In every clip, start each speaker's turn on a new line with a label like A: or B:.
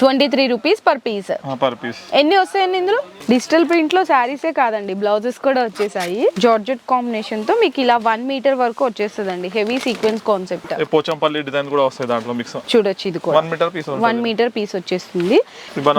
A: Twenty three rupees per piece
B: per piece
A: ఎన్ని వస్తాయండి ఇందులో? డిజిటల్ ప్రింట్లో శారీసే కాదండి బ్లౌజెస్ కూడా వచ్చేసాయి. జార్జెట్ కాంబినేషన్తో మీకు ఇలా వన్ మీటర్ వరకు వచ్చేస్తుందండి heavy sequence concept
B: Pochampalli design కూడా వస్తాయి దాంట్లో మిక్స్
A: చూడొచ్చు ఇది కూడా.
B: One metre piece
A: one metre piece వచ్చేస్తుంది.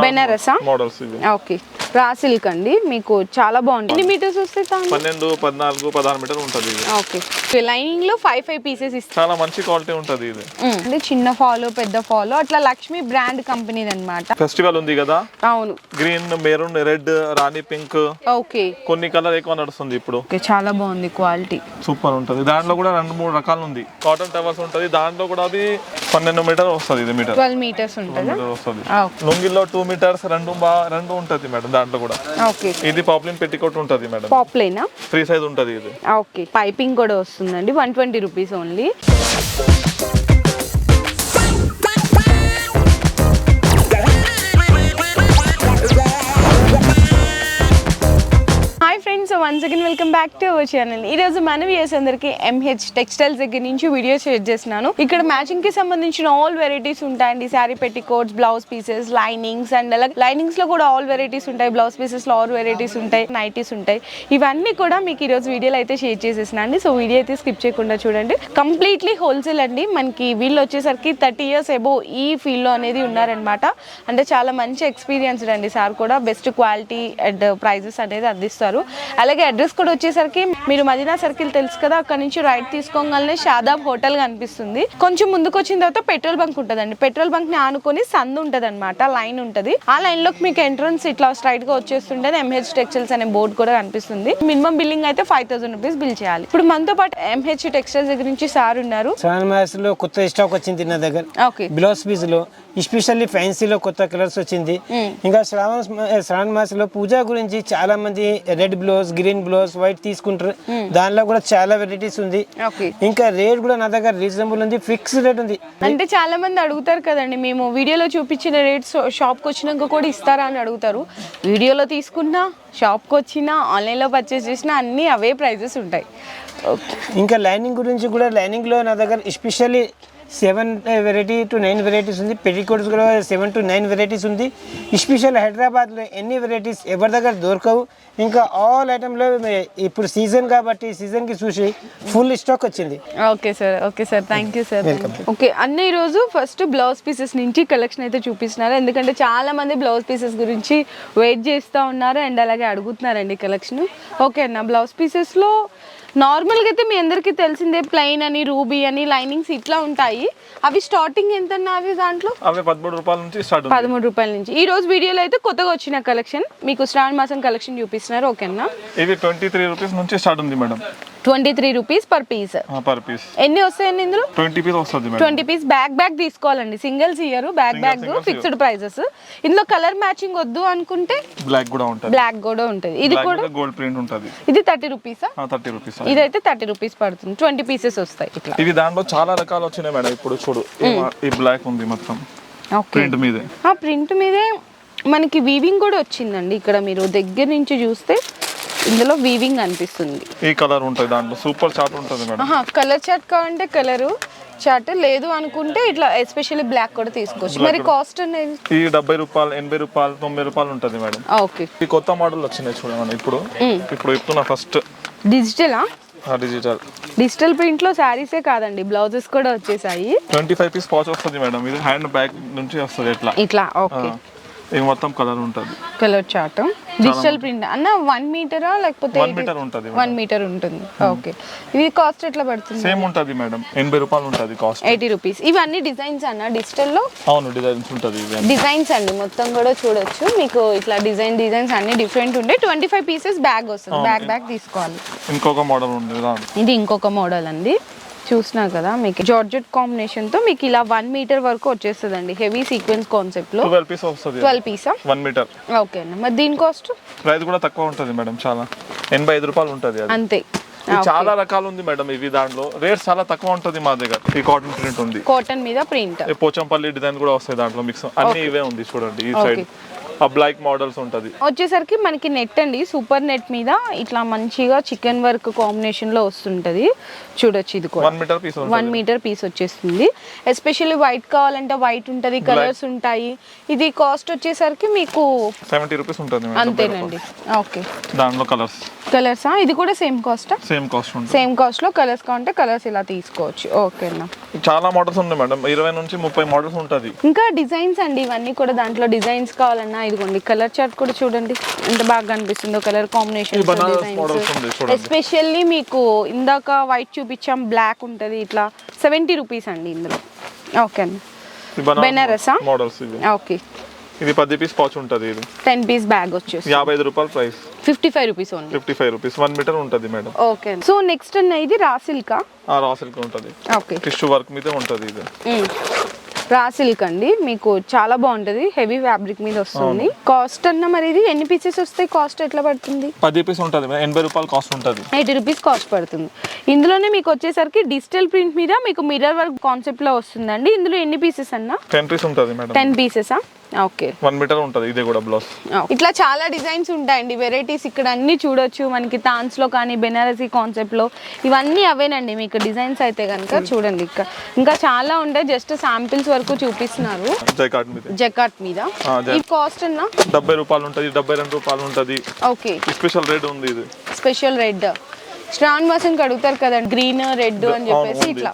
A: బెనారసా?
B: మోడల్స్
A: ఓకే రా సిల్క్ అండి మీకు చాలా బాగుంది ఎన్ని మీటర్స్ వస్తాయి
B: పన్నెండు పద్నాలుగు పదహారు మీటర్ ఉంటుంది
A: ఓకే లైనింగ్లో ఫైవ్ ఫైవ్ పీసెస్ ఇస్తాం
B: చాలా మంచి క్వాలిటీ ఉంటుంది ఇది.
A: అంటే చిన్న ఫాలో పెద్ద ఫాలో అట్లా లక్ష్మి బ్రాండ్ కంపెనీ అన్నమాట
B: ఫెస్టివల్ ఉంది కదా?
A: అవును.
B: Green maroon red rani pink
A: okay.
B: కొన్ని కలర్ ఎక్కువ నడుస్తుంది ఇప్పుడు.
A: ఓకే చాలా బాగుంది క్వాలిటీ.
B: సూపర్ ఉంటుంది. దాంట్లో కూడా రెండు మూడు రకాలు ఉంది. కాటన్ టవర్స్ ఉంటుంది. దాంట్లో కూడా అది పన్నెండు మీటర్ వస్తుంది ఇది మీటర్.
A: ట్వెల్వ్ మీటర్స్ ఉంటుందా?
B: వస్తుంది.
A: ఓకే.
B: లుంగిలో టూ మీటర్స్ రెండు బా రెండు ఉంటుంది మేడం దాంట్లో కూడా.
A: ఓకే
B: ఇది పాపులిన్ పెట్టికోట్ ఉంటుంది మేడం.
A: పాప్లైనా?
B: ఫ్రీ సైజ్ ఉంటుంది ఇది.
A: ఓకే. పైపింగ్ కూడా వస్తుందండి. One twenty rupees only once again welcome back to our channel ఈ రోజు మన వ్యూస్ అందరికి ఎంహెచ్ టెక్స్టైల్స్ దగ్గర నుంచి వీడియో షేర్ చేస్తున్నాను. ఇక్కడ మ్యాచింగ్కి సంబంధించిన ఆల్ వెరైటీస్ ఉంటాయండి. Sari petticoats blouse pieces linings and అలా లైనింగ్స్లో కూడా ఆల్ వెరైటీస్ ఉంటాయి. బ్లౌజ్ పీసెస్లో ఆల్ వెరైటీస్ ఉంటాయి. నైటీస్ ఉంటాయి. ఇవన్నీ కూడా మీకు ఈ రోజు వీడియోలో అయితే షేర్ చేసేసినండి సో వీడియో అయితే స్కిప్ చేయకుండా చూడండి. కంప్లీట్లీ హోల్సేల్ అండి. మనకి వీళ్ళు వచ్చేసరికి థర్టీ ఇయర్స్ ఎబో ఈ ఫీల్డ్లో అనేది ఉన్నారనమాట అంటే చాలా మంచి ఎక్స్పీరియన్స్ అండి. సార్ కూడా బెస్ట్ క్వాలిటీ అండ్ ప్రైజెస్ అనేది అందిస్తారు. అలాగే అడ్రస్ కూడా వచ్చేసరికి మీరు మదీనా సర్కిల్ తెలుసు కదా అక్కడ నుంచి రైట్ తీసుకోగానే షాదాబ్ హోటల్ కనిపిస్తుంది. కొంచెం ముందుకు వచ్చిన తర్వాత పెట్రోల్ బంక్ ఉంటుందండి. పెట్రోల్ బంక్ని ఆనుకొని సందు ఉంటది అనమాట లైన్ ఉంటది. ఆ లైన్లోకి మీకు ఎంట్రన్స్ ఇట్లా స్ట్రైట్గా వచ్చేస్తుంటే ఎంహెచ్ టెక్స్టైల్స్ అనే బోర్డు కూడా కనిపిస్తుంది. మినిమం బిల్లింగ్ అయితే ఫైవ్ థౌసండ్ రూపీస్ బిల్ చేయాలి. ఇప్పుడు మనతో పాటు ఎంహెచ్ టెక్స్టైల్స్ దగ్గర నుంచి సార్ ఉన్నారు.
C: కొత్త స్టాక్ వచ్చింది నా దగ్గర.
A: ఓకే
C: బ్లౌజ్ పీస్లో ఎస్పెషల్లీ ఫ్యాన్సీలో కొత్త కలర్స్ వచ్చింది. ఇంకా శ్రావణ శ్రావణ మాసంలో పూజ గురించి చాలా మంది red blouse green blouse white తీసుకుంటారు. దానిలో కూడా చాలా వెరైటీస్ ఉంది.
A: ఓకే
C: ఇంకా రేట్ కూడా నా దగ్గర రీజనబుల్ ఉంది ఫిక్స్ రేట్ ఉంది.
A: అంటే చాలా మంది అడుగుతారు కదండి మేము వీడియోలో చూపించిన రేట్స్ షాప్కి వచ్చినాక కూడా ఇస్తారా అని అడుగుతారు. వీడియోలో తీసుకున్నా షాప్కి వచ్చినా ఆన్లైన్లో పర్చేస్ చేసినా అన్నీ అవే ప్రైజెస్ ఉంటాయి.
C: ఇంకా లైనింగ్ గురించి కూడా లైనింగ్లో నా దగ్గర especially seven variety to nine varieties ఉంది. పెటికోట్స్ కూడా సెవెన్ టు నైన్ వెరైటీస్ ఉంది. ఎస్పెషల్ హైదరాబాద్లో ఎన్ని వెరైటీస్ ఎవరి దగ్గర దొరకవు. ఇంకా ఆల్ ఐటెంలో ఇప్పుడు సీజన్ కాబట్టి సీజన్కి చూసి ఫుల్ స్టాక్ వచ్చింది.
A: Okay sir okay sir thank you sir okay అన్న ఈరోజు ఫస్ట్ బ్లౌజ్ పీసెస్ నుంచి కలెక్షన్ అయితే చూపిస్తున్నారు. ఎందుకంటే చాలా మంది బ్లౌజ్ పీసెస్ గురించి వెయిట్ చేస్తూ ఉన్నారు. అండ్ అలాగే అడుగుతున్నారండి కలెక్షన్ ఓకే అన్న బ్లౌజ్ పీసెస్లో నార్మల్గా అయితే మీ అందరికీ తెలిసిందే ప్లెయిన్ అని రూబీ అని లైనింగ్స్ ఇట్లా ఉంటాయి. అవి స్టార్టింగ్ ఎంత అవి దాంట్లో?
B: అవి పదమూడు రూపాయల నుంచి స్టార్ట్
A: పదమూడు రూపాయల నుంచి. ఈ రోజు వీడియోలో అయితే కొత్తగా వచ్చిన కలెక్షన్. మీకు శ్రావణ మాసం కలెక్షన్ చూపిస్తున్నారు ఓకేనా?
B: ఇది ట్వంటీ త్రీ రూపీస్ నుంచి స్టార్ట్ ఉంది madam.
A: Twenty three rupees per piece.
B: Per piece.
A: ఎన్ని వస్తాయండి ఇందులో?
B: ట్వంటీ పీస్ వస్తుంది
A: ట్వంటీ పీస్ బ్యాక్ బ్యాగ్ తీసుకోవాలండి. Singles year back bag fixed prices ఇందులో కలర్ మ్యాచింగ్ వద్దు అనుకుంటే
B: బ్లాక్ కూడా ఉంటుంది.
A: బ్లాక్ కూడా ఉంటుంది. ఇది కూడా
B: గోల్డ్ ప్రింట్ ఉంటుంది.
A: ఇది థర్టీ రూపీసా?
B: Thirty rupees.
A: ఇదైతే థర్టీ రూపీస్ పడుతుంది. ట్వంటీ పీసెస్ వస్తాయి ఇట్లా.
B: ఇవి దాంట్లో చాలా రకాలు వచ్చినాయి మేడం. ఇప్పుడు చూడు ఈ బ్లాక్ ఉంది మొత్తం. ప్రింట్ మీదే.
A: ఆ ప్రింట్ మీదే మనకి వీవింగ్ కూడా వచ్చిందండి. ఇక్కడ మీరు దగ్గర నుంచి చూస్తే ఇందులో వీవింగ్ అనిపిస్తుంది.
B: ఈ కలర్ ఉంటుంది దాంట్లో. సూపర్ చాట్ ఉంటుంది మేడం.
A: కలర్ చాట్ కావాలంటే కలరు చాట్ లేదు అనుకుంటే ఇట్లా ఎస్పెషల్లీ బ్లాక్ కూడా తీసుకోవచ్చు. మరి కాస్ట్ అనేది?
B: ఈ డెబ్బై రూపాయలు ఎనభై రూపాయలు తొంభై రూపాయలు ఉంటుంది మేడం.
A: ఓకే.
B: ఈ కొత్త మోడల్ వచ్చినాయి చూడమని ఇప్పుడు ఇప్పుడు చెప్తున్నా ఫస్ట్
A: డిజిటలా
B: డిజిటల్
A: డిజిటల్ ప్రింట్లో శారీసే కాదండి బ్లౌజెస్ కూడా వచ్చేసాయి.
B: ట్వంటీ ఫైవ్ పీస్ పాచ్ వస్తుంది మేడం. ఇది హ్యాండ్ బ్యాగ్ నుంచి వస్తుంది ఎట్లా?
A: ఇట్లా ఓకే.
B: ఇది మొత్తం కలర్ ఉంటుంది?
A: Colour chart digital print. అన్న వన్ మీటరా లేకపోతే
B: వన్ మీటర్ ఉంటుంది
A: వన్ మీటర్ ఉంటుంది. ఓకే ఇది కాస్ట్ ఎట్లా పడుతుంది?
B: సేమ్ ఉంటుంది మేడం. ఎనభై రూపాయలు ఉంటుంది కాస్ట్
A: ఎయిటీ రూపీస్ ఇవన్నీ డిజైన్స్ అన్న డిజిటల్లో?
B: అవును డిజైన్స్ ఉంటుంది
A: డిజైన్స్ అండి. మొత్తం కూడా చూడొచ్చు. మీకు ఇట్లా డిజైన్ డిజైన్స్ అన్ని డిఫరెంట్ ఉంటాయి ట్వంటీ ఫైవ్ పీసెస్ బ్యాగ్ వస్తుంది బ్యాగ్ బ్యాగ్ తీసుకోవాలి.
B: ఇంకొక మోడల్ దాంట్లో
A: ఇది ఇంకొక మోడల్ అండి. చూసినారు కదా మీకు జార్జెట్ కాంబినేషన్తో మీకు ఇలా వన్ మీటర్ వరకు వచ్చేస్తుందండి హెవీ సీక్వెన్స్ కాన్సెప్ట్లో
B: ట్వెల్వ్ పీస్ వస్తుంది.
A: ట్వెల్వ్ పీసా
B: వన్ మీటర్
A: ఓకే అండి. మరి దీని కాస్ట్
B: ప్రైస్ కూడా తక్కువ ఉంటుంది మేడం చాలా. ఎనభై ఐదు రూపాయలు ఉంటుంది అది.
A: అంతే.
B: చాలా రకాలు ఉంది మేడం ఇవి దాంట్లో. రేట్స్ చాలా తక్కువ ఉంటుంది మా దగ్గర. ఈ కాటన్ ప్రింట్ ఉంది.
A: కాటన్ మీద ప్రింట్
B: పోచంపల్లి డిజైన్ కూడా వస్తాయి దాంట్లో మిక్స్ అన్ని ఇవే ఉంది చూడండి ఈ సైడ్ ఆ బ్లాక్ మోడల్స్ ఉంటుంది.
A: వచ్చేసరికి మనకి నెట్ అండి. సూపర్ నెట్ మీద ఇట్లా మంచిగా చికెన్ వర్క్ కాంబినేషన్లో వస్తుంటది. చూడొచ్చు ఇది కూడా.
B: One metre piece
A: one metre piece వచ్చేస్తుంది. ఎస్పెషల్లీ వైట్ కావాలంటే వైట్ ఉంటది కలర్స్ ఉంటాయి. ఇది కాస్ట్ వచ్చేసరికి మీకు
B: సెవెంటీ రూపీస్ ఉంటుంది
A: అంతేనండి. ఓకే.
B: దాంట్లో కలర్స్
A: కలర్సా ఇది కూడా సేమ్ కాస్టా
B: సేమ్ కాస్ట్
A: సేమ్ కాస్ట్లో కలర్స్ కావాలంటే కలర్స్ ఇలా తీసుకోవచ్చు. ఓకే అన్న.
B: చాలా మోడల్స్ ఉన్నాయి మేడం ఇరవై నుంచి ముప్పై మోడల్స్ ఉంటుంది.
A: ఇంకా డిజైన్స్ అండి ఇవన్నీ కూడా. దాంట్లో డిజైన్స్ కావాలన్నా ఇదిగోండి కలర్ చార్ట్ కూడా చూడండి. ఎంత బాగా కనిపిస్తుందో కలర్ కాంబినేషన్ ఎస్పెషల్లీ మీకు ఇందాక వైట్ చూపించాం బ్లాక్ ఉంటుంది ఇట్లా. సెవెంటీ రూపీస్ అండి ఇందులో. ఓకే అండి.
B: బనారస్? మోడల్స్
A: ఓకే
B: ఇది పది పీస్ పౌచ్ ఉంటుంది ఇది.
A: టెన్ పీస్ బ్యాగ్ వచ్చేసి.
B: యాభై ఐదు రూపాయల price
A: fifty five rupees only
B: fifty five rupees one metre ఉంటుంది మేడం
A: ఓకే సో నెక్స్ట్ ఇది రా సిల్కా
B: ఆ? రా సిల్క్ ఉంటుంది.
A: ఓకే
B: టిష్యూ వర్క్ మీద ఉంటుంది ఇది.
A: రా సిల్క్ అండి. మీకు చాలా బాగుంటుంది. హెవీ ఫ్యాబ్రిక్ మీద వస్తుంది. కాస్ట్ అన్న మరి ఇది ఎన్ని పీసెస్ వస్తాయి? కాస్ట్ ఎట్లా పడుతుంది?
B: పది పీస్ ఉంటుంది. ఎనభై రూపాయలు కాస్ట్ ఉంటుంది.
A: ఎయిటీ రూపీస్ కాస్ట్ పడుతుంది. ఇందులోనే మీకు వచ్చేసరికి డిజిటల్ ప్రింట్ మీద మీకు మిర్రర్ వర్క్ కాన్సెప్ట్లో వస్తుందండి. ఇందులో ఎన్ని పీసెస్ అన్న?
B: టెన్ పీస్ ఉంటుంది
A: టెన్ పీసెసా ఓకే
B: వన్ మీటర్ ఉంటుంది ఇదే కూడా బ్లౌజ్
A: ఇట్లా చాలా డిజైన్స్ ఉంటాయండి. వెరైటీస్ ఇక్కడ అన్ని చూడొచ్చు. మనకి తాన్స్లో కానీ బెనారసీ కాన్సెప్ట్లో ఇవన్నీ అవేనండి. మీకు డిజైన్స్ అయితే కనుక చూడండి ఇక్కడ. ఇంకా చాలా ఉంటాయి. జస్ట్ శాంపిల్స్ వరకు చూపిస్తున్నారు.
B: జై కార్డ్ మీద.
A: జకాట్ మీద.
B: ఆ, జ-
A: ఈ కాస్ట్ అన్న?
B: డెబ్బై రూపాయలు ఉంటుంది డెబ్బై రెండు రూపాయలు ఉంటుంది.
A: ఓకే
B: స్పెషల్ రేట్ ఉంది ఇది.
A: స్పెషల్ రెడ్ శ్రావణ్ మాసం అడుగుతారు కదండి. గ్రీన్ రెడ్ అని చెప్పేసి. ఇట్లా.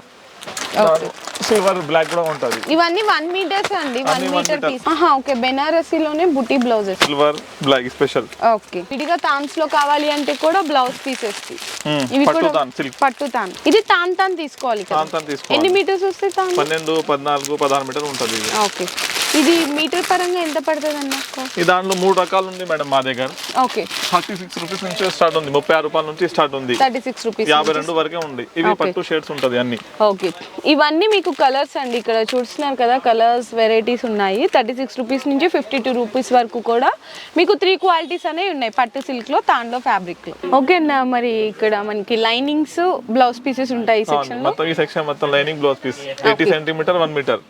B: సిల్వర్ బ్లాక్ కూడా ఉంటుంది.
A: ఇవన్నీ వన్ మీటర్స్ అండి వన్ మీటర్. పీస్ ఓకే బెనారసీలోనే బుటీ blouses
B: silver black special
A: okay విడిగా తాన్స్లో కావాలి అంటే కూడా బ్లౌజ్ పీసెస్
B: Hmm,
A: ఇవి
B: పట్టు
A: కూడా
B: తాన్, silk.
A: పట్టు తాన్. ఇది తాన్ తాన్ తీసుకోవాలి కదా?
B: తాన్ తాన్ తీసుకోవాలి.
A: ఎన్ని మీటర్స్ వస్తాయి తాన్?
B: పన్నెండు పద్నాలుగు పదహారు మీటర్ ఉంటుంది
A: ఓకే ఇది మీటర్ పరంగా ఎంత పడుతుంది అన్న
B: ఈ దాంట్లో మూడు రకాలు ఉంది మేడం మా దగ్గర.
A: ఓకే
B: థర్టీ సిక్స్ రూపీస్ నుంచి స్టార్ట్ ఉంది. ముప్పై ఆరు రూపాయల నుంచి స్టార్ట్ ఉంది.
A: థర్టీ సిక్స్ రూపీస్
B: యాభై రెండు వరకే ఉంది. ఇవి. పట్టు షేడ్స్ ఉంటుంది అన్ని.
A: ఓకే ఇవన్నీ మీకు కలర్స్ అండి. ఇక్కడ చూస్తున్నారు కదా కలర్స్ వెరైటీస్ ఉన్నాయి. థర్టీ సిక్స్ రూపీస్ నుంచి ఫిఫ్టీ టూ రూపీస్ వరకు కూడా మీకు త్రీ క్వాలిటీస్ అనేవి ఉన్నాయి. పట్టు సిల్క్లో తాండో ఫ్యాబ్రిక్లో. ఓకే అన్న మరి ఇక్కడ మనకి లైనింగ్స్ బ్లౌజ్ పీసెస్ ఉంటాయి ఈ సెక్షన్
B: మొత్తం ఈ సెక్షన్ మొత్తం lining blouse piece eighty centimetre one metre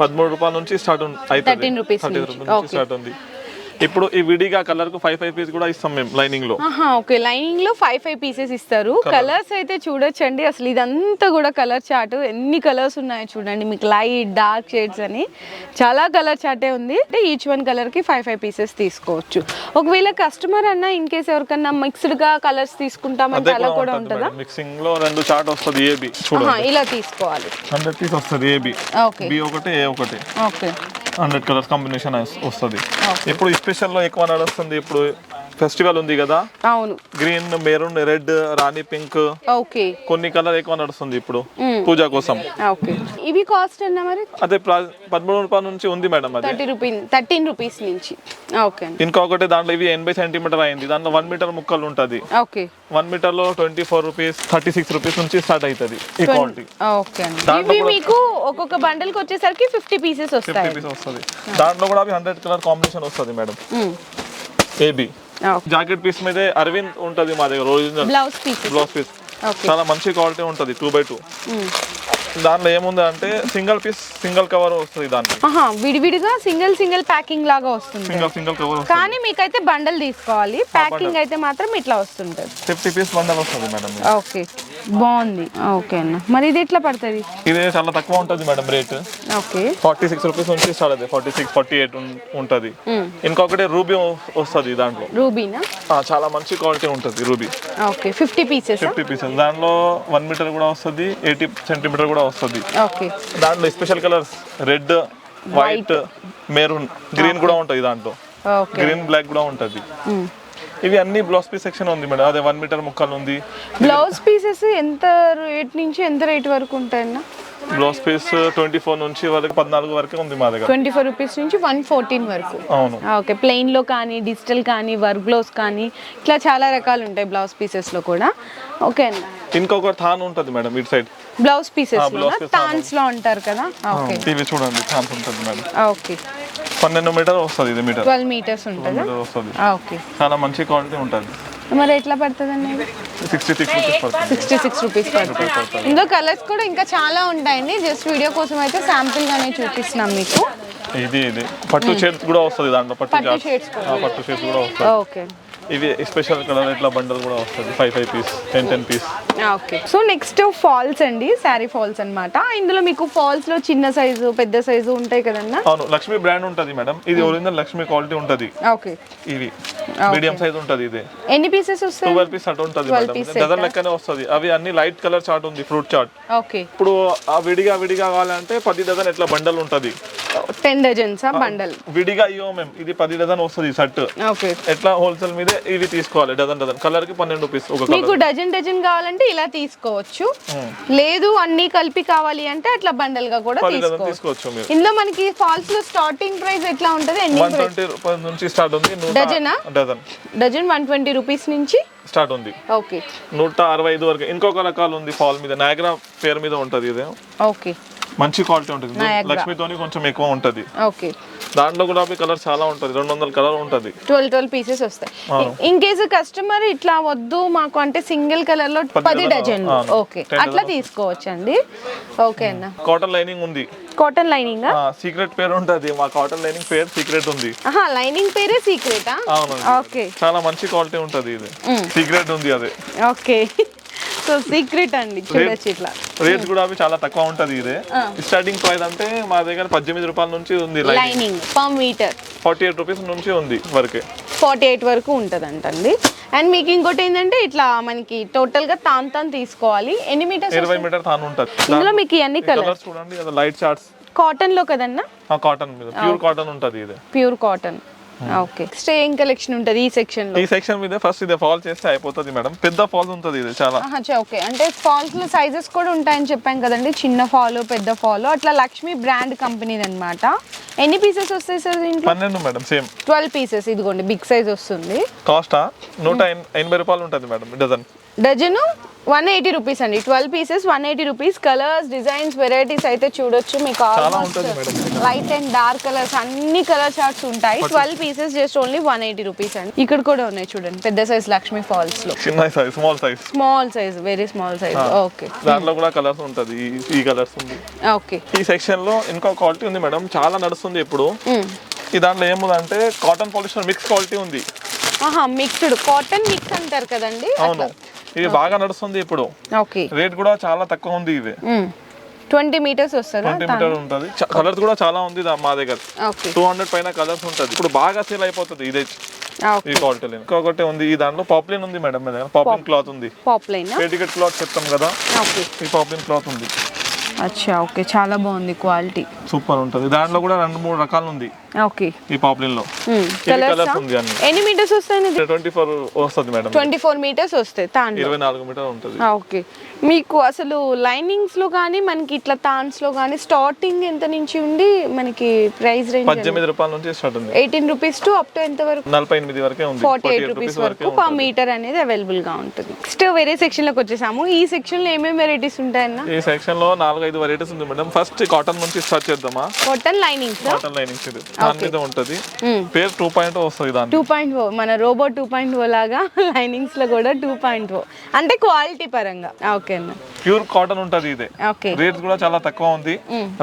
B: పదమూడు రూపాయల నుంచి స్టార్ట్ అవుతుంది
A: 13 rupees
B: థర్టీ
A: నుంచి.
B: రూపీస్. స్టార్ట్ ఉంది. ఇప్పుడు ఈ విడిగా కలర్కు ఫైవ్ ఫైవ్ పీస్ కూడా ఇస్తాం మేము
A: లైనింగ్లో. ఓకే. లైనింగ్లో ఫైవ్ ఫైవ్ పీసెస్ ఇస్తారు. కలర్స్ అయితే చూడొచ్చండి. అసలు ఇదంతా కూడా కలర్ చార్ట్ ఎన్ని కలర్స్ ఉన్నాయో చూడండి. మీకు లైట్ డార్క్ షేడ్స్ అని. చాలా కలర్ చార్టే ఉంది. అంటే ఈచ్ వన్ కలర్కి ఫైవ్ ఫైవ్ పీసెస్ తీసుకోవచ్చు. ఒకవేళ కస్టమర్ అన్న ఇన్ కేస్ ఎవరికన్నా మిక్స్డ్గా కలర్స్ తీసుకుంటామంటే అలా
B: కూడా ఉంటుంది మిక్సింగ్లో రెండు చార్ట్ వస్తుంది ఏబి
A: ఇలా తీసుకోవాలి.
B: హండ్రెడ్ పీస్ వస్తుంది ఏబి
A: ఓకే.
B: బి ఒకటి ఏ ఒకటి.
A: ఓకే.
B: హండ్రెడ్ కలర్స్ కాంబినేషన్ వస్తుంది. ఇప్పుడు స్పెషల్లో ఎక్కువ నడుస్తుంది ఇప్పుడు ఫెస్టివల్ ఉంది కదా?
A: అవును.
B: Green maroon red rani pink
A: okay
B: కొన్ని కలర్ ఎక్కువ నడుస్తుంది ఇప్పుడు పూజ కోసం.
A: ఓకే ఇవి కాస్ట్ అన్న మరి?
B: అదే పదమూడు రూపాయల నుంచి ఉంది మేడం అది.
A: థర్టీ రూపీ థర్టీన్ రూపీస్ నుంచి. ఓకే
B: ఇంకొకటి దాంట్లో ఇవి ఎనభై సెంటీమీటర్ అయింది. దాంట్లో వన్ మీటర్ ముక్కలు ఉంటుంది.
A: Okay
B: one మీటర్లో twenty four rupees thirty six rupees నుంచి స్టార్ట్ అవుతుంది ఈ క్వాలిటీ
A: ఓకే ఇవి మీకు ఒక్కొక్క బండల్కి వచ్చేసరికి ఫిఫ్టీ పీసెస్
B: ఫిఫ్టీ
A: వస్తాయి
B: పీస్ వస్తుంది. దాంట్లో కూడా అవి హండ్రెడ్ కలర్ కాంబినేషన్ వస్తుంది మేడం. ఏబి జాకెట్ పీస్ మీదే అరవింద్ ఉంటుంది మా దగ్గర original
A: blouse pieces
B: blouse piece చాలా మంచి క్వాలిటీ ఉంటుంది టూ బై టూ దాంట్లో ఏముంది అంటే సింగిల్ పీస్ సింగిల్ కవర్ వస్తుంది దానికి.
A: ఆహా విడివిడిగా సింగిల్ సింగిల్ ప్యాకింగ్ లాగా వస్తుంది
B: సింగిల్ సింగిల్ కవర్ వస్తుంది.
A: కానీ మీకైతే బండల్ తీసుకోవాలి. ప్యాకింగ్ అయితే మాత్రం ఇట్లా వస్తుంటది.
B: ఫిఫ్టీ పీస్ బండల్ వస్తుంది మేడం
A: ఓకే. బాగుంది. ఓకే అన్న. మరి ఇది ఎట్లా పడుతుంది?
B: ఇది చాలా తక్కువ ఉంటుంది madam rate.
A: Okay.
B: Forty six rupees నుంచి స్టార్ట్ అవుతుంది. ఫార్టీ సిక్స్ ఫార్టీ ఎయిట్ ఉంటుంది. ఇంకొకటి రూబీ వస్తుంది దాంట్లో.
A: రూబీనా?
B: ఆ, చాలా మంచి క్వాలిటీ ఉంటుంది ruby.
A: Okay. Fifty pieces?
B: Fifty pieces. దాంట్లో వన్ మీటర్ కూడా వస్తుంది ఎయిటీ సెంటీమీటర్ కూడా వస్తుంది.
A: ఓకే.
B: దాంట్లో special colours red white maroon green కూడా ఉంటుంది దాంట్లో.
A: ఓకే.
B: గ్రీన్ బ్లాక్ కూడా ఉంటుంది. ఇవి అన్ని బ్లౌజ్ పీస్ సెక్షన్ ఉంది మేడం. అదే వన్ మీటర్ ముక్కలు ఉంది
A: బ్లౌజ్ పీసెస్ ఎంత రేట్ నుంచి ఎంత రేట్ వరకు ఉంటాయన్న?
B: బ్లౌజ్ పీస్ ట్వంటీ ఫోర్ నుంచి వరకు పద్నాలుగు వరకే ఉంది మా దగ్గర.
A: ట్వంటీ ఫోర్ రూపీస్ నుంచి వన్ ఫోర్టీన్ వరకు.
B: అవును.
A: ఓకే ప్లెయిన్లో కానీ డిజిటల్ కానీ వర్క్ బ్లౌజ్ కానీ ఇట్లా చాలా రకాలు ఉంటాయి బ్లౌజ్ పీసెస్లో కూడా. ఓకే అండి
B: ఇంకొక థాన్ ఉంటుంది మేడం ఇటు సైడ్.
A: బ్లౌజ్ పీసెస్ తాన్స్లో ఉంటారు కదా? ఓకే
B: ఇవి చూడండి థాన్స్ ఉంటుంది మేడం.
A: ఓకే
B: పన్నెండు మీటర్ వస్తుంది ఇది మీటర్.
A: ట్వెల్వ్ మీటర్స్ ఉంటుందా? ఓకే
B: చాలా మంచి క్వాలిటీ ఉంటుంది.
A: మరి ఎట్లా పడుతుంది అండి
B: సిక్స్టీ సిక్స్ రూపీస్ పడుతుంది.
A: సిక్స్టీ సిక్స్ రూపీస్ పడుతుంది. ఇందులో కలర్స్ కూడా ఇంకా చాలా ఉంటాయండి. జస్ట్ వీడియో కోసం అయితే శాంపుల్ గానే చూపిస్తున్నాం మీకు.
B: ఇది ఇది. పట్టు షేడ్స్ కూడా వస్తుంది దాంట్లో పట్టు.
A: షేడ్స్
B: ఆ, పట్టు షేడ్స్ కూడా వస్తుంది.
A: ఓకే
B: ఇవి స్పెషల్ కలర్ ఇట్లా బండల్ కూడా వస్తుంది five five piece ten ten piece
A: okay. So next falls అండి శారీ ఫాల్స్ అన్నమాట. ఇందులో మీకు ఫాల్స్లో చిన్న సైజు పెద్ద సైజు ఉంటాయి కదన్నా?
B: అవును లక్ష్మి బ్రాండ్ ఉంటది మేడం ఇది ఒరిజినల్ లక్ష్మి క్వాలిటీ ఉంటది.
A: ఓకే.
B: ఇవి. మీడియం సైజ్ ఉంటది ఇది.
A: ఎన్ని పీసెస్ వస్తాయి?
B: ట్వెల్వ్ పీస్ అటు ఉంటది
A: 12
B: మేడం డజన్ లెక్కనే వస్తుంది. అవి అన్ని లైట్ కలర్ చార్ట్ ఉంది ఫ్రూట్ చార్ట్
A: ఓకే.
B: ఇప్పుడు ఆ విడిగా విడిగా కావాలంటే పది డజన్ ఎట్లా బండల్ ఉంటది.
A: టెన్ డజన్స్ బండల్
B: విడిగా ఇవ్వ మేము ఇది పది డజన్ వస్తుంది సెట్
A: ఓకే
B: ఎట్లా హోల్సేల్ మీదే ఇవి తీసుకోవాలి డజన్ డజన్ కలర్కి పన్నెండు రూపీస్ ఒక
A: మీకు డజన్ డజన్ కావాలంటే ఇలా తీసుకోవచ్చు. లేదు అన్ని కలిపి కావాలి అంటే అట్లా బండల్గా కూడా తీసుకోవచ్చు. ఇందులో మనకి ఫాల్స్లో స్టార్టింగ్ ప్రైస్ ఎట్లా ఉంటది?
B: వన్ ట్వంటీ రూపాయల నుంచి స్టార్ట్ ఉంది
A: డజనా?
B: Dozen
A: dozen one twenty rupees నుంచి?
B: స్టార్ట్ ఉంది.
A: ఓకే
B: నూట అరవై ఐదు వరకు. ఇంకొక రకాలు ఉంది ఫాల్ మీద. నాయగ్రా పేరు మీద ఉంటది ఇది.
A: ఓకే
B: మంచి క్వాలిటీ ఉంటుంది. లక్ష్మితోని కొంచెం ఎక్కువ ఉంటది.
A: ఓకే.
B: దాంట్లో గులాబీ కలర్ చాలా ఉంటది. రెండు వందల కలర్ ఉంటది.
A: ట్వెల్వ్ ట్వెల్వ్ పీసెస్ వస్తాయి. ఇన్ కేసు కస్టమర్ ఇట్లా వద్దు మాకు అంటే సింగిల్ కలర్లో
B: పది
A: డజన్. ఓకే. అట్లా తీసుకోవచ్చు అండి ఓకే అన్న.
B: కాటన్ లైనింగ్ ఉంది.
A: Cotton lining?
B: సీక్రెట్ పేరు ఉంటది. మా కాటన్ లైనింగ్ పేరు సీక్రెట్ ఉంది.
A: లైనింగ్ పేరే సీక్రెటా? ఓకే.
B: చాలా మంచి క్వాలిటీ ఉంటది ఇది. సీక్రెట్ ఉంది అది.
A: ఓకే. సో సీక్రెట్ అండి చూడొచ్చు ఇట్లా
B: రేట్ కూడా అవి చాలా తక్కువ ఉంటది ఇది. స్టార్టింగ్ ప్రైస్ అంటే మా దగ్గర పద్దెనిమిది రూపాయల నుంచి ఉంది lining
A: per metre
B: forty eight rupees నుంచి ఉంది వరకే.
A: ఫార్టీ ఎయిట్ వరకు ఉంటుంది అంటండి అండ్ మీకు ఇంకోటి ఏంటంటే ఇట్లా మనకి టోటల్గా తాన్ తాన్ తీసుకోవాలి. ఎన్ని మీటర్స్
B: ఇరవై మీటర్ తాను ఉంటది.
A: ఇందులో మీకు కలర్
B: కలర్స్ చూడండి లైట్ చార్ట్స్
A: కాటన్లో కదన్నా
B: కాటన్ మీద. ప్యూర్ కాటన్ ఉంటది ఇది.
A: Pure cotton okay. స్టే ఏం కలెక్షన్ ఉంటుంది ఈ సెక్షన్లో.
B: ఈ సెక్షన్ మీద ఫస్ట్ ఇది ఫాల్ చేస్తే అయిపోతుంది మేడం పెద్ద ఫాల్ ఉంటుంది ఇది చాలా.
A: ఓకే. అంటే ఫాల్స్లో సైజెస్ కూడా ఉంటాయని చెప్పాం కదండి. చిన్న ఫాల్ పెద్ద ఫాల్ అట్లా లక్ష్మి బ్రాండ్ కంపెనీది అనమాట ఎన్ని పీసెస్ వస్తాయి సార్ దీంట్లో?
B: పన్నెండు మేడం సేమ్
A: ట్వెల్వ్ పీసెస్ ఇదిగోండి బిగ్ సైజ్ వస్తుంది.
B: కాస్టా నూట ఎన్- ఎనభై రూపాయలు ఉంటుంది madam dozen
A: dozen one eighty rupees అండి. Twelve pieces one eighty rupees. Colours designs varieties అయితే చూడొచ్చు. మీకు
B: చాలా ఉంటుంది madam.
A: Light and dark colours అన్ని కలర్ చార్ట్స్ ఉంటాయి. Twelve pieces just only one eighty rupees అండి. ఇక్కడ కూడా ఉన్నాయి చూడండి. పెద్ద సైజ్ లక్ష్మీ ఫాల్స్లో
B: చిన్న size small size
A: small size very small size. Okay.
B: దాంట్లో కూడా కలర్స్ ఉంటుంది. ఈ- కలర్స్ ఉంది.
A: ఓకే.
B: ఈ సెక్షన్లో ఇంకో క్వాలిటీ ఉంది మేడం. చాలా నడుస్తుంది ఇప్పుడు ఈ దాంట్లో ఏముందంటే కాటన్ పాలిస్టర్ మిక్స్ క్వాలిటీ ఉంది.
A: ఆహా మిక్స్డ్. కాటన్ మిక్స్ అంటారు కదండి.
B: అవును. ఇది బాగా నడుస్తుంది ఇప్పుడు.
A: ఓకే
B: రేట్ కూడా చాలా తక్కువ ఉంది ఇది.
A: ట్వంటీ మీటర్స్ వస్తుందా?
B: ట్వంటీ మీటర్ ఉంటుంది. కలర్స్ కూడా చాలా ఉంది మా దగ్గర.
A: ఓకే
B: టూ హండ్రెడ్ పైన కలర్స్ ఉంటుంది. ఇప్పుడు బాగా సేల్ అయిపోతుంది ఇదే. ఈ క్వాలిటీ ఇంకొకటి ఉంది ఈ దాంట్లో పాప్లిన్ ఉంది మేడం మీ దగ్గర. పాప్లిన్ క్లాత్ ఉంది.
A: పాప్ లైన్
B: పేటికెట్ క్లాత్ చెప్తాం కదా. ఈ పాప్లిన్ క్లాత్ ఉంది.
A: అచ్చా ఓకే. చాలా బాగుంది క్వాలిటీ.
B: సూపర్ ఉంటుంది. దాంట్లో కూడా రెండు మూడు రకాలు ఉంది
A: ఓకే.
B: ఈ పాప్లిన్లో
A: కలర్స్
B: ఉంది అన్ని?
A: ఎన్ని మీటర్స్ వస్తాయి
B: ట్వంటీ ఫోర్ వస్తుంది మేడం.
A: ట్వంటీ ఫోర్ మీటర్స్ వస్తాయి
B: ఇరవై నాలుగు మీటర్ ఉంటుంది.
A: ఓకే. మీకు అసలు లైనింగ్స్లో కానీ మనకి ఇట్లా తాన్స్లో కానీ స్టార్టింగ్ ఎంత నుంచి ఉండి మనకి ప్రైస్ రేంజ్
B: పద్దెనిమిది రూపాయల నుంచి స్టార్ట్ ఉంది.
A: Eighteen rupees to up to ఎంత వరకు?
B: నలభై ఎనిమిది వరకే ఉంది.
A: ఫార్టీ ఎయిట్ రూపీస్ వరకు పర్ మీటర్ అనేది అవైలబుల్గా ఉంటుంది. నెక్స్ట్ వేరే సెక్షన్లోకి వచ్చేసాము. ఈ సెక్షన్లో ఏమేమి వెరైటీస్ ఉంటాయన్న?
B: ఈ సెక్షన్లో నాలుగైదు వెరైటీస్ ఉంది మేడం ఫస్ట్ కాటన్ నుంచి స్టార్ట్ చేద్దామా?
A: కాటన్ లైనింగ్స్
B: కాటన్ లైనింగ్స్ ఇది. దాని మీద ఉంటది. పేరు టూ పాయింట్ వస్తుంది దాని
A: టూ పాయింట్ ఓ మన రోబో టూ పాయింట్ ఓ లాగా లైనింగ్స్లో కూడా టూ పాయింట్ ఓ అంటే క్వాలిటీ పరంగా. ఓకే అన్న.
B: ప్యూర్ కాటన్ ఉంటది ఇది.
A: ఓకే.
B: రేట్ కూడా చాలా తక్కువ ఉంది.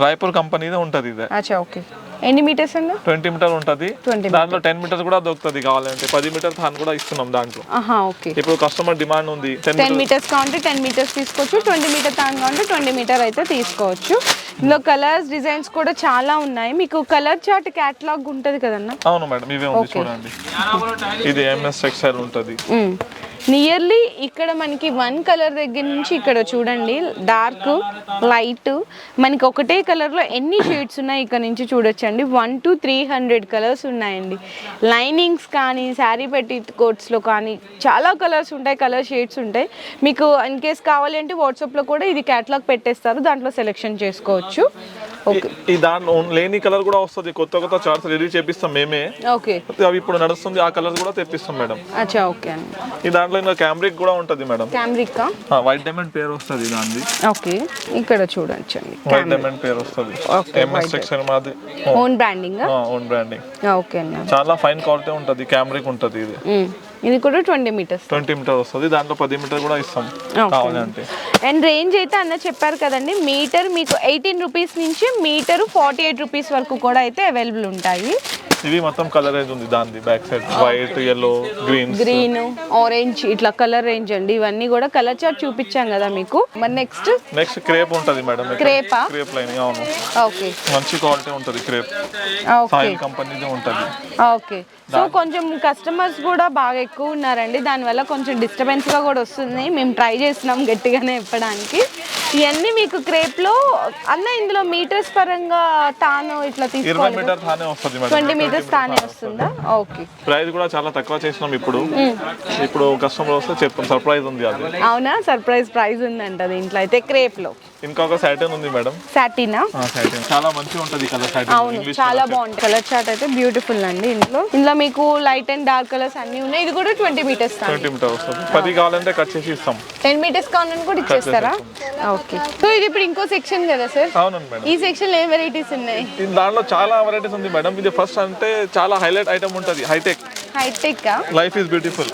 B: రాయపూర్ కంపెనీదే ఉంటది ఇది.
A: అచ్చా ఓకే. ఎన్ని మీటర్స్ అన్న?
B: ట్వంటీ మీటర్ ఉంటది.
A: 20
B: దాంట్లో టెన్ మీటర్ కూడా దొరుకుతుంది కావాలంటే. పది మీటర్ థాన్ కూడా ఇస్తున్నాం దాంట్లో.
A: ఓకే.
B: ఇప్పుడు కస్టమర్ డిమాండ్ ఉంది. టెన్
A: మీటర్స్ కావాలంటే టెన్ మీటర్స్ తీసుకోవచ్చు. ట్వంటీ మీటర్ తాను కావాలంటే ట్వంటీ మీటర్ అయితే తీసుకోవచ్చు. ఇందులో కలర్స్ డిజైన్స్ కూడా చాలా ఉన్నాయి. మీకు కలర్ చార్ట్ క్యాటలాగ్ ఉంటుంది కదన్నా?
B: అవును మేడం ఇవే ఉంది చూడండి. ఇది ఎంఎస్ టెక్స్టైల్ ఉంటది.
A: నియర్లీ ఇక్కడ మనకి వన్ కలర్ దగ్గర నుంచి ఇక్కడ చూడండి డార్క్ లైట్ మనకి ఒకటే కలర్లో ఎన్ని షేడ్స్ ఉన్నాయి ఇక్కడ నుంచి చూడొచ్చండి. One two three hundred colours ఉన్నాయండి. లైనింగ్స్ కానీ శారీ పెట్టి కోట్స్లో కానీ చాలా కలర్స్ ఉంటాయి కలర్ షేడ్స్ ఉంటాయి. మీకు ఇన్ కేస్ కావాలి అంటే వాట్సాప్లో కూడా ఇది క్యాటలాగ్ పెట్టేస్తారు దాంట్లో సెలెక్షన్ చేసుకోవచ్చు.
B: ఈ దాంట్లో లేని కలర్ కూడా వస్తుంది. కొత్త కొత్త చార్ట్స్ రెడీ చేపిస్తాం మేమే.
A: ఓకే
B: అవి ఇప్పుడు నడుస్తుంది ఆ కలర్ కూడా తెప్పిస్తాం మేడం.
A: అచ్చా ఓకే అండి
B: ఈ దాంట్లో ఇంకా క్యామ్రిక్ కూడా ఉంటది మేడం.
A: క్యామ్రికా
B: వైట్ డైమండ్ పేరు వస్తుంది దాన్ని
A: ఓకే ఇక్కడ చూడొచ్చండి.
B: వైట్ డైమండ్ పేరు వస్తుంది. ఎంఎస్ టెక్స్టైల్ మాది.
A: Own branding
B: own branding
A: okay అన్న
B: చాలా ఫైన్ క్వాలిటీ ఉంటది. క్యామ్రిక్ ఉంటది ఇది.
A: మ్మ్. ఇది కూడా ట్వంటీ మీటర్స్.
B: ట్వంటీ మీటర్ వస్తుంది. దాంట్లో పది మీటర్ కూడా ఇస్తాం.
A: Okay.
B: కావాలి అంటే.
A: అండ్ రేంజ్ అయితే అన్న చెప్పారు కదండి మీటర్ మీకు ఎయిటీన్ రూపీస్ నుంచి మీటర్ ఫార్టీ ఎయిట్ రూపీస్ వరకు కూడా అయితే అవైలబుల్ ఉంటాయి.
B: ఇవి మొత్తం కలర్ రేంజ్ ఉంది దానిది? Back side white yellow green
A: green orange ఇట్లా కలర్ రేంజ్ అండి. ఇవన్నీ కూడా కలర్ చార్ట్ చూపించాం కదా మీకు. మరి నెక్స్ట్
B: నెక్స్ట్ క్రేప్ ఉంటుంది మేడం
A: ఆ?
B: క్రేప్ లైన్ అవును.
A: ఓకే
B: మంచి క్వాలిటీ ఉంటుంది క్రేప్
A: ఓకే
B: సాయిల్ కంపెనీది ఉంటుంది.
A: ఓకే సో కొంచెం కస్టమర్స్ కూడా బాగా ఎక్కువ ఉన్నారండి. దానివల్ల కొంచెం డిస్టర్బెన్స్గా కూడా వస్తుంది. మేము ట్రై చేస్తున్నాం గట్టిగానే చెప్పడానికి. ఇవన్నీ మీకు క్రేప్లో అన్న ఇందులో మీటర్స్ పరంగా తాను ఇట్లా
B: ఇరవై
A: తీసుకోవాలి
B: మీటర్ తానే వస్తుంది
A: ట్వంటీ
B: మేడం
A: మీటర్స్ తానే వస్తుందా? ఓకే.
B: ప్రైస్ కూడా చాలా తక్కువ చేసినాం ఇప్పుడు. ఇప్పుడు కస్టమర్ వస్తే చెప్తాం సర్ప్రైజ్ ఉంది అది.
A: అవునా? సర్ప్రైజ్ ప్రైజ్ ఉందంట దీంట్లో అయితే క్రేప్లో.
B: ఇంకొక సాటిన్ ఉంది మేడం
A: సాటినా?
B: చాలా మంచిగా ఉంటుంది సాటిన్.
A: అవును
B: ఇంగ్లీష్
A: చాలా బాగుంటుంది కలర్ చార్ట్ అయితే బ్యూటిఫుల్ అండి ఇందులో. ఇందులో మీకు లైట్ అండ్ డార్క్ కలర్స్ అన్ని ఉన్నాయి. ఇది కూడా ట్వంటీ మీటర్స్
B: ట్వంటీ మీటర్ వస్తుంది. పది కావాలంటే కట్ చేసి ఇస్తాం.
A: టెన్ మీటర్స్ కావాలని కూడా ఇచ్చేస్తారా? ఓకే. సో ఇది ఇప్పుడు ఇంకో సెక్షన్ కదా సార్
B: అవునండి మేడం.
A: ఈ సెక్షన్లో ఏం వెరైటీస్ ఉన్నాయి?
B: దాంట్లో చాలా వెరైటీస్ ఉంది మేడం. ఇది ఫస్ట్ అంటే చాలా హైలైట్ ఐటమ్ ఉంటుంది hitech
A: hitech
B: life is beautiful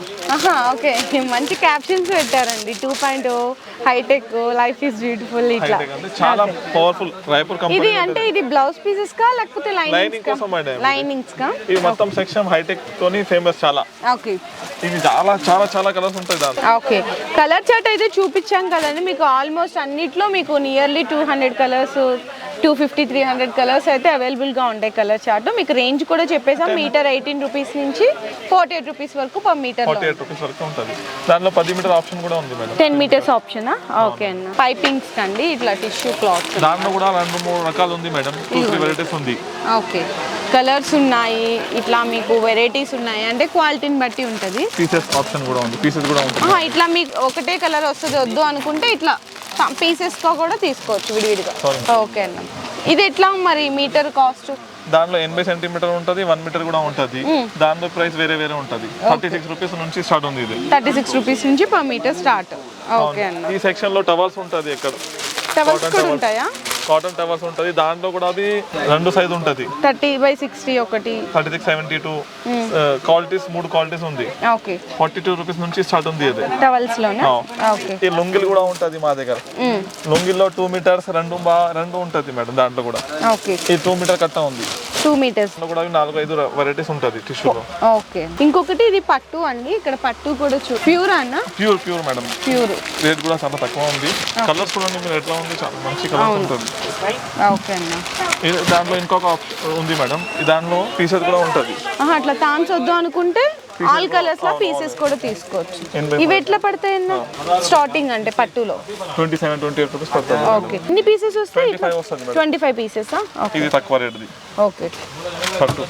A: okay. మంచి క్యాప్షన్స్ పెట్టారండి. Two point hitech life is beautiful ఇట్లా.
B: చాలా పవర్ఫుల్ రాయపూర్
A: ఇది
B: కంపెనీ
A: అంటే ఇది బ్లౌజ్ పీసెస్ కా లేకపోతే లైనింగ్స్
B: లైనింగ్ కోసం
A: లైనింగ్స్ కా?
B: ఇది మొత్తం సెక్షన్ హైటెక్ తోని ఫేమస్ చాలా.
A: ఓకే
B: ఇది చాలా చాలా చాలా కలర్స్ ఉంటాయి దాంట్లో.
A: ఓకే కలర్ చార్ట్ అయితే చూపించాం కదండి. మీకు ఆల్మోస్ట్ అన్నిట్లో మీకు nearly two hundred colours two fifty three hundred colours అయితే అవైలబుల్గా ఉంటాయి కలర్ చార్ట్ మీకు రేంజ్ కూడా చెప్పేసాం మీటర్ ఎయిటీన్ రూపీస్ నుంచి ఫార్టీ ఎయిట్ రూపీస్ వరకు పర్ మీటర్
B: రూపీస్ వరకు ఉంటుంది. దాంట్లో పది మీటర్ ఆప్షన్ కూడా ఉంది మేడం
A: టెన్ మీటర్స్ ఆప్షనా ఓకే అన్న. పైపింగ్స్ కండి ఇట్లా టిష్యూ క్లాత్
B: దాంట్లో కూడా రెండు మూడు రకాలు ఉంది మేడం టూ త్రీ వెరైటీస్ ఉంది.
A: ఓకే. కలర్స్ ఉన్నాయి ఇట్లా మీకు వెరైటీస్ ఉన్నాయి. అంటే క్వాలిటీని బట్టి ఉంటుంది.
B: పీసెస్ ఆప్షన్ కూడా ఉంది. పీసెస్ కూడా ఉంటుంది.
A: ఆహా, ఇట్లా మీకు ఒకటే కలర్ వస్తుంది వద్దు అనుకుంటే ఇట్లా పీసెస్గా కూడా తీసుకోవచ్చు విడివిడిగా. ఓకే అన్న. ఇది ఎట్లా మరి మీటర్ కాస్ట్?
B: దాంట్లో ఎనభై సెంటీమీటర్ ఉంటుంది వన్ మీటర్ కూడా ఉంటుంది. దాంట్లో ప్రైస్ వేరే వేరే ఉంటుంది. థర్టీ సిక్స్ రూపీస్ నుంచి స్టార్ట్ ఉంది ఇది.
A: థర్టీ సిక్స్ రూపీస్ నుంచి పర్ మీటర్ స్టార్ట్. ఓకే అన్న.
B: ఈ సెక్షన్లో టవర్స్ ఉంటుంది ఇక్కడ
A: టవల్స్ కూడా ఉంటాయా?
B: కాటన్ టవర్స్ ఉంటుంది. దాంట్లో కూడా అది రెండు సైజ్ ఉంటుంది.
A: థర్టీ బై సిక్స్టీ ఒకటి.
B: Thirty six seventy two qualities మూడు క్వాలిటీస్ ఉంది.
A: ఓకే
B: ఫార్టీ టూ రూపీస్ నుంచి స్టార్ట్ ఉంది ఇది
A: టవల్స్ లోనా?
B: ఆ.
A: ఓకే
B: ఈ లుంగిలు కూడా ఉంటుంది మా దగ్గర. లుంగిల్లో టూ మీటర్స్ రెండు బా రెండు ఉంటుంది మేడం దాంట్లో కూడా. ఈ టూ మీటర్ కట్ట ఉంది.
A: టూ మీటర్స్
B: కూడా నాలుగు ఐదు వెరైటీస్ ఉంటుంది టిష్యూలో
A: ఓకే ఇంకొకటి ఇది పట్టు అండి. ఇక్కడ పట్టు కూడా చూ ప్యూర్ అన్న?
B: Pure pure madam
A: pure
B: rate కూడా చాలా తక్కువ ఉంది. కలర్స్ కూడా మీరు ఎట్లా ఉంది? చాలా మంచి కలర్స్ ఉంటుంది.
A: ఓకే అన్న.
B: దాంట్లో ఇంకొక ఉంది మేడం దాంట్లో పీసెస్ కూడా ఉంటుంది.
A: అట్లా తాన్స్ వద్దు అనుకుంటే ఆల్ కలర్స్లో పీసెస్ కూడా తీసుకోవచ్చు. ఇవి ఎట్లా పడతాయి అన్న? స్టార్టింగ్ అంటే పట్టులో.
B: Twenty seven twenty eight rupees పడుతుంది
A: ఓకే ఎన్ని పీసెస్ వస్తాయి
B: ట్వంటీ ఫైవ్
A: పీసెస్
B: ఇది తక్కువ రేట్ది
A: ఓకే
B: పట్టు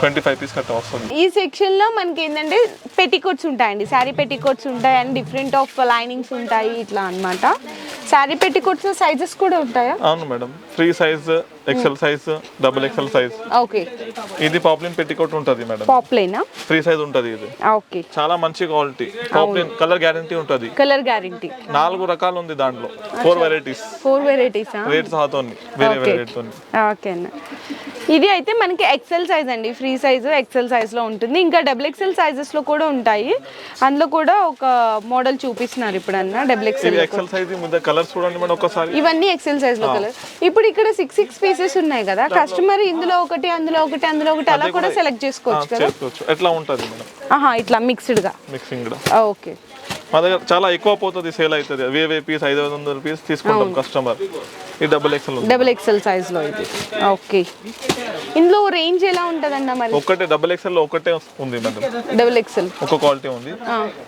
B: ట్వంటీ ఫైవ్ పీస్ కట్ట వస్తుంది.
A: ఈ సెక్షన్లో మనకి ఏంటంటే పెట్టికోట్స్ ఉంటాయండి. శారీ పెట్టికోట్స్ ఉంటాయి అండ్ డిఫరెంట్ ఆఫ్ లైనింగ్స్ ఉంటాయి ఇట్లా అన్నమాట. శారీ పెట్టికోట్స్ సైజెస్ కూడా ఉంటాయా?
B: అవును madam. Free size XL size double XL size
A: okay.
B: ఇది పాప్లిన్ పెట్టికోట్ ఉంటుంది మేడం.
A: పాప్లైనా
B: ఫ్రీ సైజ్ ఉంటుంది ఇది.
A: ఓకే.
B: చాలా మంచి క్వాలిటీ పాప్లిన్ కలర్ గ్యారంటీ ఉంటుంది.
A: కలర్ గ్యారంటీ
B: నాలుగు రకాలు ఉంది దాంట్లో. ఫోర్ వెరైటీస్
A: ఫోర్ వెరైటీసా
B: రేట్ సహాతోని వేరే వేరే రేట్ తోని.
A: ఓకే అన్న. ఇది అయితే మనకి ఎక్సెల్ సైజ్ అండి. ఫ్రీ సైజ్ ఎక్సెల్ సైజ్లో ఉంటుంది. ఇంకా డబుల్ ఎక్సెల్ సైజెస్లో కూడా ఉంటాయి. అందులో కూడా ఒక మోడల్ చూపిస్తున్నారు ఇప్పుడు అన్న డబుల్ ఎక్సెల్
B: ఎక్సెల్ సైజ్ మీద కలర్స్ చూడండి మేడం ఒకసారి.
A: ఇవన్నీ ఎక్సెల్ సైజ్లో కలర్ ఇప్పుడు ఇక్కడ సిక్స్ సిక్స్ పీసెస్ ఉన్నాయి కదా. కస్టమర్ ఇందులో ఒకటి అందులో ఒకటి అందులో ఒకటి అలా కూడా సెలెక్ట్ చేసుకోవచ్చు కదా.
B: చేసుకోవచ్చు. ఎట్లా ఉంటుంది మేడం?
A: ఆహా ఇట్లా మిక్స్డ్గా.
B: Mixing
A: okay.
B: మా దగ్గర చాలా ఎక్కువ పోతుంది సేల్ అవుతుంది వేవే పీస్ ఐదు వందల పీస్ తీసుకుంటాం కస్టమర్ ఈ డబుల్ ఎక్సెల్ ఉంది.
A: డబుల్ ఎక్సెల్ సైజ్లో ఇది. ఓకే ఇందులో రేంజ్ ఎలా ఉంటదన్న మరి?
B: ఒకటే డబుల్ ఎక్సెల్లో ఒకటే ఉంది మేడం
A: డబుల్ ఎక్సెల్
B: ఒక క్వాలిటీ ఉంది.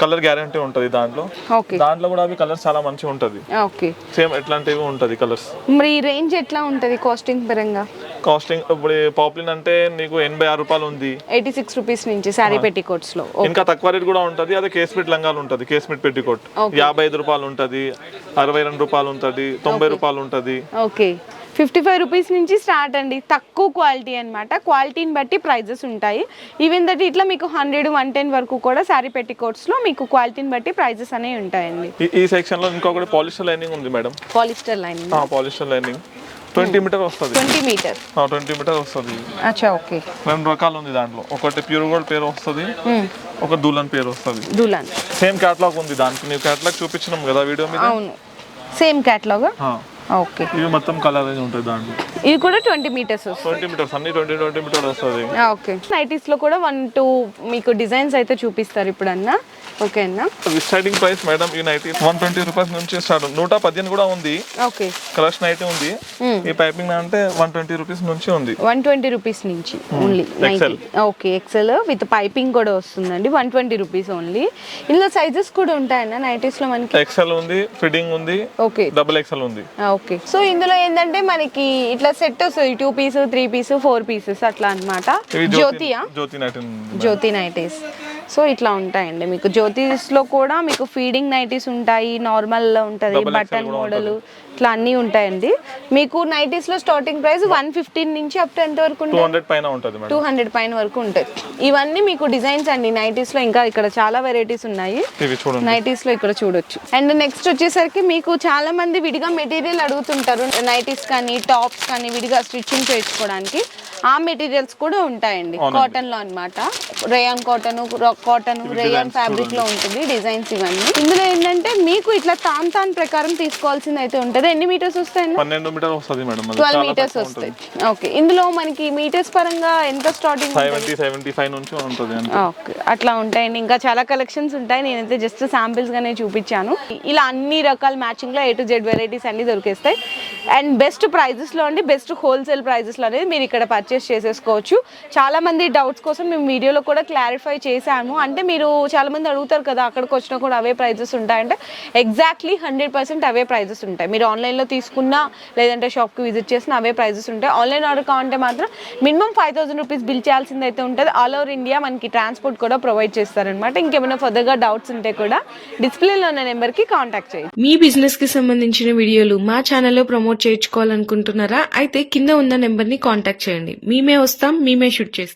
B: కలర్ గ్యారంటీ ఉంటుంది దాంట్లో.
A: ఓకే
B: దాంట్లో కూడా అవి కలర్స్ చాలా మంచిగా ఉంటుంది.
A: ఓకే
B: సేమ్ ఎట్లాంటివి ఉంటుంది కలర్స్
A: మరి రేంజ్ ఎట్లా ఉంటది కాస్టింగ్ పరంగా?
B: కాస్టింగ్ ఇప్పుడు పాపులిన్ అంటే నీకు ఎనభై ఆరు రూపాయలు ఉంది.
A: ఎయిటీ సిక్స్ రూపీస్ నుంచి శారీ పెట్టికోట్స్లో.
B: ఇంకా తక్కువ రేట్ కూడా ఉంటుంది అదే కేస్మిట్ లంగాలు ఉంటుంది కేస్మిట్ పెట్టికోట్ యాభై ఐదు రూపాయలు ఉంటుంది అరవై రెండు రూపాయలు ఉంటుంది తొంభై రూపాయలు ఉంటుంది.
A: ఓకే ఫిఫ్టీ ఫైవ్ రూపీస్ నుంచి స్టార్ట్ అండి. తక్కువ క్వాలిటీ అన్నమాట. క్వాలిటీని బట్టి ప్రైజెస్ ఉంటాయి. ఈవెన్ దట్ ఇట్లా మీకు హండ్రెడ్ వన్ టెన్ వరకు కూడా శారీ పెట్టికోట్స్లో మీకు క్వాలిటీని బట్టి ప్రైజెస్ అనేవి ఉంటాయండి.
B: ఈ- ఈ సెక్షన్లో ఇంకొకటి పాలిస్టర్ లైనింగ్ ఉంది madam
A: polyester line
B: polyester lining twenty metre వస్తుంది.
A: ట్వంటీ మీటర్
B: ట్వంటీ మీటర్ వస్తుంది.
A: అచ్చా ఓకే.
B: రెండు రకాలు ఉంది దాంట్లో. ఒకటి ప్యూర్ గోల్డ్ పేరు వస్తుంది. ఒక దూలన్ పేరు వస్తుంది.
A: దులాన్
B: సేమ్ క్యాటలాగ్ ఉంది దానికి. నీవు క్యాటలాగ్ చూపించినాం కదా వీడియో మీద?
A: అవును. సేమ్ క్యాట్లాగా ఓకే.
B: ఇవి మొత్తం కలర్ ఉంటుంది దాంట్లో.
A: ఇది కూడా ట్వంటీ మీటర్స్
B: ట్వంటీ మీటర్స్ అన్ని ట్వంటీ ట్వంటీ మీటర్ వస్తుంది.
A: ఓకే. నైటీస్లో కూడా వన్ టూ మీకు డిజైన్స్ అయితే చూపిస్తారు ఇప్పుడు అన్న ఓకే అన్న
B: స్టార్టింగ్ ప్రైస్ మేడం ఈ నైటీ వన్ ట్వంటీ రూపీస్ నుంచి స్టార్ట్ నూట పదిహేను కూడా ఉంది.
A: ఓకే.
B: కలర్స్ నైటీ ఉంది.
A: Hmm.
B: ఈ పైపింగ్ అంటే వన్ ట్వంటీ రూపీస్ నుంచి ఉంది.
A: వన్ ట్వంటీ రూపీస్ నుంచి only. Okay XL with piping కూడా వస్తుందండి. వన్ ట్వంటీ రూపీస్ ఓన్లీ ఇందులో సైజెస్ కూడా ఉంటాయన్న? నైటీస్లో మనకి
B: ఎక్సెల్ ఉంది ఫిట్టింగ్ ఉంది
A: ఓకే
B: డబుల్ ఎక్సెల్ ఉంది.
A: ఓకే సో ఇందులో ఏంటంటే మనకి ఇట్లా సెట్ వస్తుంది two piece three piece four pieces అట్లా అన్నమాట.
B: ఇవి
A: జ్యోతియా?
B: Jyothi nighty
A: Jyothi nighties so ఇట్లా ఉంటాయండి. మీకు జ్యోతిస్లో కూడా మీకు ఫీడింగ్ నైటీస్ ఉంటాయి నార్మల్ ఉంటుంది బటన్ మోడల్ ఇట్లా అన్నీ ఉంటాయండి. మీకు నైటీస్లో స్టార్టింగ్ ప్రైస్ వన్ ఫిఫ్టీన్ నుంచి అప్ టు ఎంత వరకు
B: టూ హండ్రెడ్ పైన
A: వరకు ఉంటాయి. ఇవన్నీ మీకు డిజైన్స్ అండి. నైటీస్లో ఇంకా ఇక్కడ చాలా వెరైటీస్ ఉన్నాయి.
B: ఇవి చూడండి.
A: నైటీస్లో ఇక్కడ చూడొచ్చు. అండ్ నెక్స్ట్ వచ్చేసరికి మీకు చాలా మంది విడిగా మెటీరియల్ అడుగుతుంటారు. నైటీస్ కానీ టాప్స్ కానీ విడిగా స్టిచ్చింగ్ చేయించుకోవడానికి. ఆ మెటీరియల్స్ కూడా ఉంటాయండి.
B: అవునండి.
A: కాటన్లో అన్నమాట. రేయాన్ కాటన్ కాటన్ రేయాన్ ఫ్యాబ్రిక్లో ఉంటుంది డిజైన్స్ ఇవన్నీ. ఇందులో ఏంటంటే మీకు ఇట్లా తాన్ తాన్ ప్రకారం తీసుకోవాల్సింది అయితే ఉంటుంది. ఎన్ని మీటర్స్ వస్తాయండి
B: పన్నెండు మీటర్ వస్తుంది మేడం
A: ట్వెల్వ్ మీటర్స్ వస్తాయి. ఓకే ఇందులో మనకి మీటర్స్ పరంగా ఎంత స్టార్టింగ్
B: సెవెంటీ సెవెంటీ ఫైవ్ నుంచి ఉంటుంది
A: ఓకే అట్లా ఉంటాయండి. ఇంకా చాలా కలెక్షన్స్ ఉంటాయి. నేనైతే జస్ట్ శాంపిల్స్ గానే చూపించాను. ఇలా అన్ని రకాల మ్యాచింగ్లో ఏ టు జెడ్ వెరైటీస్ అన్ని దొరికేస్తాయి. అండ్ బెస్ట్ ప్రైజెస్లో అండి బెస్ట్ హోల్సేల్ ప్రైజెస్లో అనేది మీరు ఇక్కడ పర్చేస్ చేసేసుకోవచ్చు. చాలా మంది డౌట్స్ కోసం మేము వీడియోలో కూడా క్లారిఫై చేశాము అంటే మీరు చాలా మంది అడుగుతారు కదా అక్కడికి వచ్చినా కూడా అవే ప్రైజెస్ ఉంటాయంటే. ఎగ్జాక్ట్లీ హండ్రెడ్ పర్సెంట్ అవే ప్రైజెస్ ఉంటాయి. మీరు ఆన్లైన్లో తీసుకున్నా లేదంటే షాప్కి విజిట్ చేసినా అవే ప్రైజెస్ ఉంటాయి. ఆన్లైన్ ఆర్డర్ కావాలంటే మాత్రం minimum five thousand rupees bill చేయాల్సింది అయితే ఉంటుంది. ఆల్ ఓవర్ ఇండియా మనకి ట్రాన్స్పోర్ట్ కూడా ప్రొవైడ్ చేస్తారనమాట ఇంకేమైనా ఫర్దర్గా డౌట్స్ ఉంటే కూడా డిస్ప్లేలో ఉన్న నెంబర్కి కాంటాక్ట్ చేయండి.
D: మీ బిజినెస్కి సంబంధించిన వీడియోలు మా ఛానల్లో ప్రమోట్ చేయించుకోవాలనుకుంటున్నారా? అయితే కింద ఉన్న నెంబర్ని కాంటాక్ట్ చేయండి. మేమే వస్తాం మేమే షూట్ చేస్తాం.